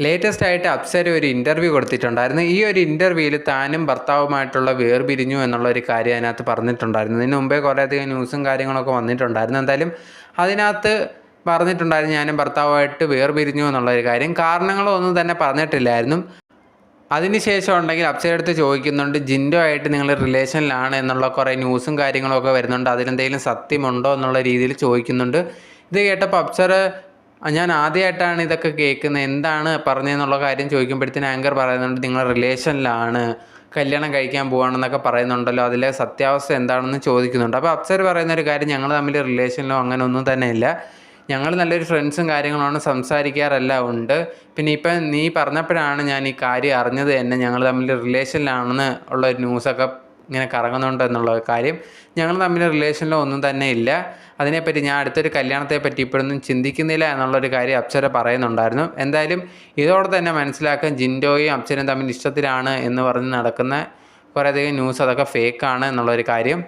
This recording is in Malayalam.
ലേറ്റസ്റ്റ് ആയിട്ട് അപ്സര ഒരു ഇന്റർവ്യൂ കൊടുത്തിട്ടുണ്ടായിരുന്നു. ഈ ഒരു ഇന്റർവ്യൂവിൽ താനും ഭർത്താവുമായിട്ടുള്ള വേർപിരിഞ്ഞു എന്നുള്ള ഒരു കാര്യം അതിനകത്ത് പറഞ്ഞിട്ടുണ്ടായിരുന്നു. ഇതിന് മുമ്പേ കുറേയധികം ന്യൂസും കാര്യങ്ങളൊക്കെ വന്നിട്ടുണ്ടായിരുന്നു. എന്തായാലും അതിനകത്ത് പറഞ്ഞിട്ടുണ്ടായിരുന്നു ഞാനും ഭർത്താവുമായിട്ട് വേർപിരിഞ്ഞു എന്നുള്ള ഒരു കാര്യം. കാരണങ്ങളൊന്നും തന്നെ പറഞ്ഞിട്ടില്ലായിരുന്നു. അതിനുശേഷം ഉണ്ടെങ്കിൽ അപ്സര അടുത്ത് ചോദിക്കുന്നുണ്ട് ജിൻഡോ ആയിട്ട് നിങ്ങൾ റിലേഷനിലാണ് എന്നുള്ള കുറേ ന്യൂസും കാര്യങ്ങളൊക്കെ വരുന്നുണ്ട്. അതിലെന്തെങ്കിലും സത്യമുണ്ടോ? എന്നുള്ള രീതിയിൽ ചോദിക്കുന്നുണ്ട്. ഇത് കേട്ടപ്പോൾ അപ്സര "ആ, ഞാൻ ആദ്യമായിട്ടാണ് ഇതൊക്കെ കേൾക്കുന്നത്. എന്താണ് പറഞ്ഞതെന്നുള്ള കാര്യം ചോദിക്കുമ്പോഴത്തേന് ആങ്കർ പറയുന്നുണ്ട് നിങ്ങൾ റിലേഷനിലാണ് കല്യാണം കഴിക്കാൻ പോവാണെന്നൊക്കെ പറയുന്നുണ്ടല്ലോ. അതിലെ സത്യാവസ്ഥ എന്താണെന്ന് ചോദിക്കുന്നുണ്ട്. അപ്പോൾ അപ്സർ പറയുന്ന ഒരു കാര്യം ഞങ്ങൾ തമ്മിൽ റിലേഷനിലോ അങ്ങനെ ഒന്നും തന്നെ ഇല്ല. ഞങ്ങൾ നല്ലൊരു ഫ്രണ്ട്സും കാര്യങ്ങളാണ് സംസാരിക്കാറെല്ലാം ഉണ്ട്. പിന്നെ ഇപ്പം നീ പറഞ്ഞപ്പോഴാണ് ഞാൻ ഈ കാര്യം അറിഞ്ഞത് തന്നെ ഞങ്ങൾ തമ്മിൽ റിലേഷനിലാണെന്ന് ഉള്ള ഒരു ന്യൂസൊക്കെ ഇങ്ങനെ കറങ്ങുന്നുണ്ട് എന്നുള്ള കാര്യം ഞങ്ങൾ തമ്മിൽ റിലേഷനിലോ ഒന്നും തന്നെ ഇല്ല. അതിനെപ്പറ്റി ഞാൻ അടുത്തൊരു കല്യാണത്തെ പറ്റി ഇപ്പോഴൊന്നും ചിന്തിക്കുന്നില്ല എന്നുള്ളൊരു കാര്യം അപ്സര പറയുന്നുണ്ടായിരുന്നു. എന്തായാലും ഇതോടെ തന്നെ മനസ്സിലാക്കാൻ ജിൻഡോയും അപ്സരയും തമ്മിൽ ഇഷ്ടത്തിലാണ് എന്ന് പറഞ്ഞ് നടക്കുന്ന കുറേയധികം ന്യൂസ് അതൊക്കെ ഫേക്കാണ് എന്നുള്ളൊരു കാര്യം.